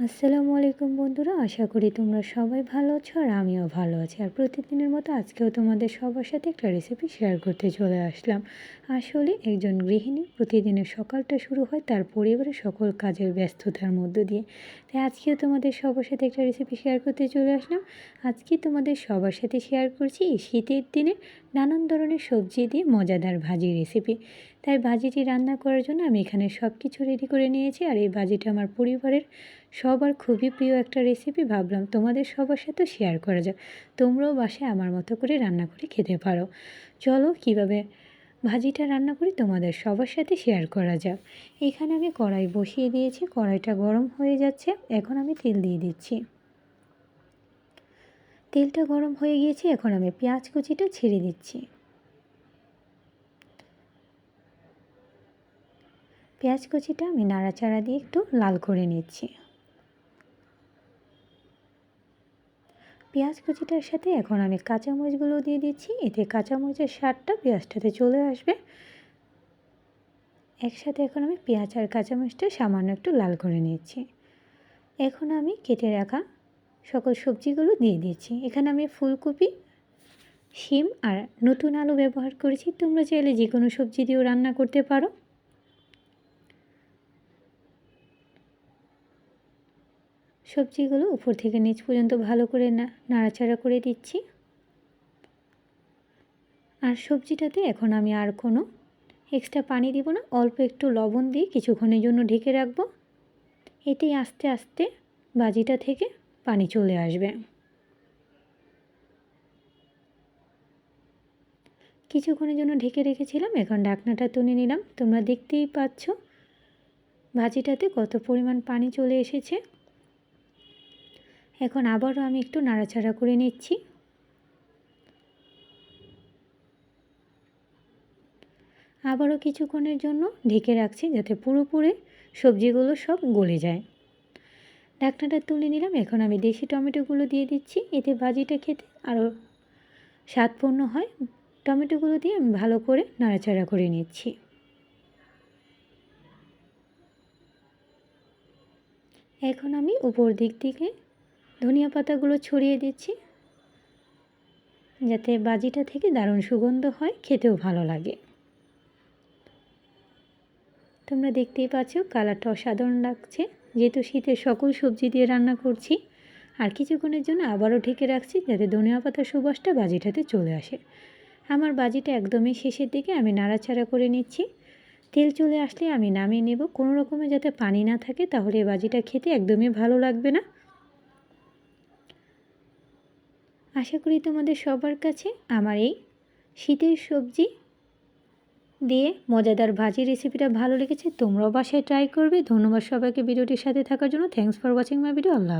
আসসালামু আলাইকুম বন্ধুরা, আশা করি তোমরা সবাই ভালো আছো আর আমিও ভালো আছি। আর প্রতিদিনের মতো আজকেও তোমাদের সবার সাথে একটা রেসিপি শেয়ার করতে চলে আসলাম। আসলে একজন গৃহিণী প্রতিদিনের সকালটা শুরু হয় তার পরিবারের সকল কাজের ব্যস্ততার মধ্য দিয়ে। তাই আজকেও তোমাদের সবার সাথে একটা রেসিপি শেয়ার করতে চলে আসলাম। আজকে তোমাদের সবার সাথে শেয়ার করছি এই শীতের দিনে নানান ধরনের সবজি দিয়ে মজাদার ভাজি রেসিপি তাই ভাজিটি রান্না করার জন্য আমি এখানে সব কিছু রেডি করে নিয়েছি আর এই ভাজিটা আমার পরিবারের সবার খুবই প্রিয় একটা রেসিপি ভাবলাম তোমাদের সবার সাথে শেয়ার করা যাক। তোমরাও বাসায় আমার মতো করে রান্না করে খেতে পারো। চলো কীভাবে ভাজিটা রান্না করি তোমাদের সবার সাথে শেয়ার করা যাক। এখানে আমি কড়াই বসিয়ে দিয়েছি, কড়াইটা গরম হয়ে যাচ্ছে, এখন আমি তেল দিয়ে দিচ্ছি। তেলটা গরম হয়ে গিয়েছে, এখন আমি পেঁয়াজ কুচিটা ছেড়ে দিচ্ছি। পেঁয়াজ কুচিটা আমি নাড়াচাড়া দিয়ে একটু লাল করে নিচ্ছি। পেঁয়াজ কুচিটার সাথে এখন আমি কাঁচামরিচগুলো দিয়ে দিচ্ছি। এতে কাঁচামরিচের স্বাদটা পেঁয়াজটাতে চলে আসবে। একসাথে এখন আমি পেঁয়াজ আর কাঁচামরিচটা সামান্য একটু লাল করে নিচ্ছি। এখন আমি কেটে রাখা সকল সবজিগুলো দিয়ে দিচ্ছি। এখানে আমি ফুলকপি, শিম আর নতুন আলু ব্যবহার করেছি। তোমরা চাইলে যে কোনো সবজি দিয়েও রান্না করতে পারো। সবজিগুলো উপর থেকে নিচ পর্যন্ত ভালো করে নাড়াচাড়া করে দিচ্ছি। আর সবজিটাতে এখন আমি আর কোনো এক্সট্রা পানি দিব না, অল্প একটু লবণ দিয়ে কিছুক্ষণের জন্য ঢেকে রাখব। এতেই আস্তে আস্তে বাজিটা থেকে পানি চলে আসবে। কিছুক্ষণের জন্য ঢেকে রেখেছিলাম, এখন ঢাকনাটা তুলে নিলাম। তোমরা দেখতেই পাচ্ছ ভাজিটাতে কত পরিমাণ পানি চলে এসেছে। এখন আবারও আমি একটু নাড়াচাড়া করে নিচ্ছি। আবারও কিছুক্ষণের জন্য ঢেকে রাখছি যাতে পুরোপুরি সবজিগুলো সব গলে যায়। ঢাকনাটা তুলে নিলাম, এখন আমি দেশি টমেটোগুলো দিয়ে দিচ্ছি। এতে ভাজিটা খেতে আরও স্বাদপূর্ণ হয়। টমেটোগুলো দিয়ে আমি ভালো করে নাড়াচাড়া করে নিচ্ছি। এখন আমি উপর দিক থেকে ধনিয়া পাতাগুলো ছড়িয়ে দিচ্ছি, যাতে বাজিটা থেকে দারুণ সুগন্ধ হয়, খেতেও ভালো লাগে। তোমরা দেখতেই পাচ্ছ কালারটা অসাধারণ লাগছে। যেহেতু শীতের সকল সবজি দিয়ে রান্না করছি, আর কিছুক্ষণের জন্য আবারও ঢেকে রাখছি যাতে ধনিয়া পাতার সুবাসটা বাজিটাতে চলে আসে। আমার বাজিটা একদমই শেষের দিকে আমি নাড়াচাড়া করে নিচ্ছি। তেল চলে আসলে আমি নামিয়ে নেব। কোনো রকমে যাতে পানি না থাকে, তাহলে বাজিটা খেতে একদমই ভালো লাগবে না। আশা করি তোমাদের সবার কাছে আমার এই শীতের সবজি দিয়ে মজাদার ভাজি রেসিপিটা ভালো লেগেছে। তোমরাও বাসায় ট্রাই করবে। ধন্যবাদ সবাইকে ভিডিওটির সাথে থাকার জন্য। Thanks for watching my video Allah